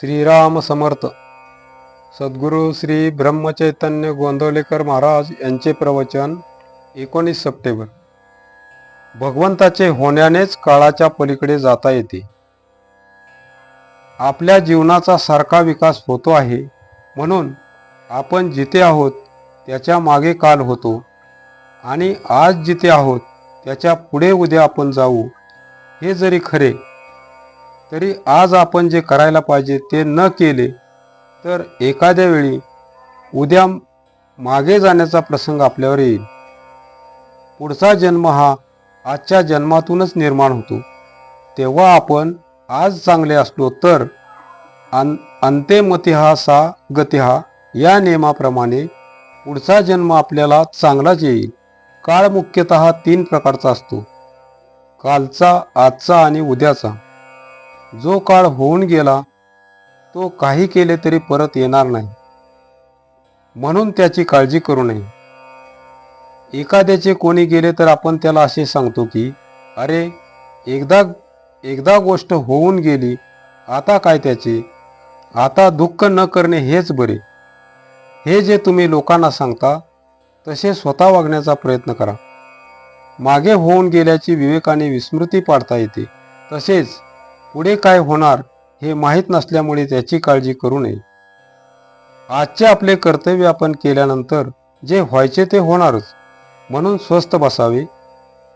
श्रीराम समर्थ. सद्गुरू श्री ब्रह्मचैतन्य गोंदवलेकर महाराज यांचे प्रवचन एकोणीस सप्टेंबर. भगवंताचे होण्यानेच काळाच्या पलीकडे जाता येते. आपल्या जीवनाचा सारखा विकास होतो आहे म्हणून आपण जिथे आहोत त्याच्यामागे काल होतो आणि आज जिथे आहोत त्याच्या पुढे उद्या आपण जाऊ हे जरी खरे तरी आज आपण जे करायला पाहिजे ते न केले तर एखाद्या वेळी उद्या मागे जाण्याचा प्रसंग आपल्यावर येईल. पुढचा जन्म हा आजच्या जन्मातूनच निर्माण होतो. तेव्हा आपण आज चांगले असलो तर अन अंतेमतिहा सा गतिहा या नियमाप्रमाणे पुढचा जन्म आपल्याला चांगलाच येईल. काळ मुख्यतः तीन प्रकारचा असतो. कालचा आजचा आणि उद्याचा. जो काळ होऊन गेला तो काही केले तरी परत येणार नाही. म्हणून त्याची काळजी करू नये. एखाद्याचे कोणी गेले तर आपण त्याला असे सांगतो की अरे एकदा एकदा गोष्ट होऊन गेली आता काय त्याचे? आता दुःख न करणे हेच बरे. हे जे तुम्ही लोकांना सांगता तसे स्वतः वागण्याचा प्रयत्न करा. मागे होऊन गेल्याची विवेकाने विस्मृती पाडता येते. तसेच पुढे काय होणार हे माहीत नसल्यामुळे त्याची काळजी करू नये. आजचे आपले कर्तव्य आपण केल्यानंतर जे व्हायचे ते होणारच. म्हणून स्वस्थ बसावे.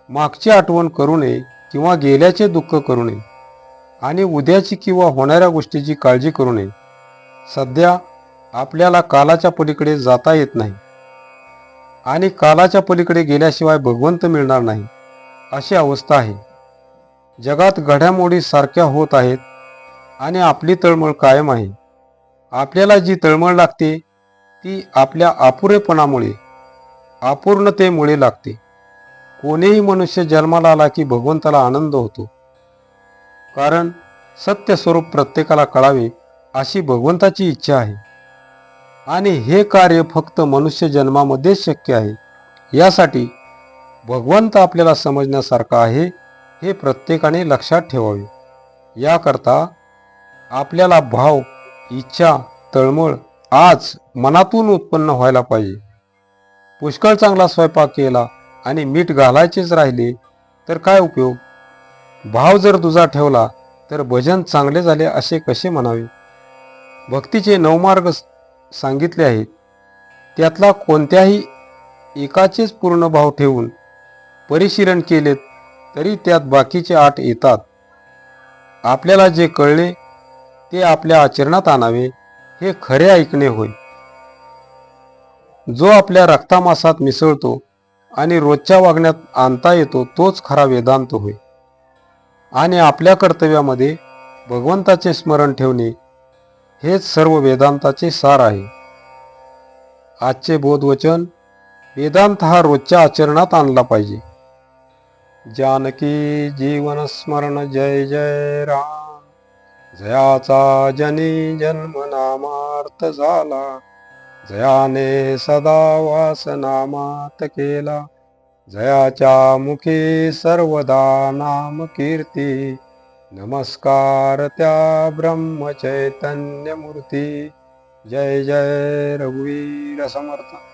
मागची आठवण करू नये किंवा गेल्याचे दुःख करू नये. आणि उद्याची किंवा होणाऱ्या गोष्टीची काळजी करू नये. सध्या आपल्याला कालाच्या पलीकडे जाता येत नाही. आणि कालाच्या पलीकडे गेल्याशिवाय भगवंत मिळणार नाही. अशी अवस्था आहे. जगात घडामोडी सारख्या होत आहेत आणि आपली तळमळ कायम आहे. आपल्याला जी तळमळ लागते ती आपल्या अपुरेपणामुळे अपूर्णतेमुळे लागते. कोणीही मनुष्य जन्माला आला की भगवंताला आनंद होतो. कारण सत्य स्वरूप प्रत्येकाला कळावे अशी भगवंताची इच्छा आहे. आणि हे कार्य फक्त मनुष्य जन्मामध्येच शक्य आहे. यासाठी भगवंत आपल्याला समजण्यासारखा आहे हे प्रत्येकाने लक्षात ठेवावे. याकरता आपल्याला भाव इच्छा तळमळ आज मनातून उत्पन्न व्हायला पाहिजे. पुष्कळ चांगला स्वयंपाक केला आणि मीठ घालायचेच राहिले तर काय उपयोग? भाव जर तुझा ठेवला तर भजन चांगले झाले असे कसे म्हणावे? भक्तीचे नवमार्ग सांगितले आहेत. त्यातला कोणत्याही एकाचेच पूर्ण भाव ठेवून परिशीलन केलेत तरी त्यात बाकीचे आठ येतात. आपल्याला जे कळले ते आपल्या आचरणात आणावे हे खरे ऐकणे होय. जो आपल्या रक्तामासात मिसळतो आणि रोजच्या वागण्यात आणता येतो तोच खरा वेदांत होय. आणि आपल्या कर्तव्यामध्ये भगवंताचे स्मरण ठेवणे हेच सर्व वेदांताचे सार आहे. आजचे बोधवचन वेदांत हा रोजच्या आचरणात आणला पाहिजे. जानकी जीवन स्मरण जय जय राम। जयाचा जनी जन्म नामार्थ झाला। जयाने सदा वास नामात केला। जयाच्या मुखी सर्वदा नाम कीर्ती। नमस्कार त्या ब्रह्म चैतन्य मूर्ती जय जय रघुवीर समर्थ।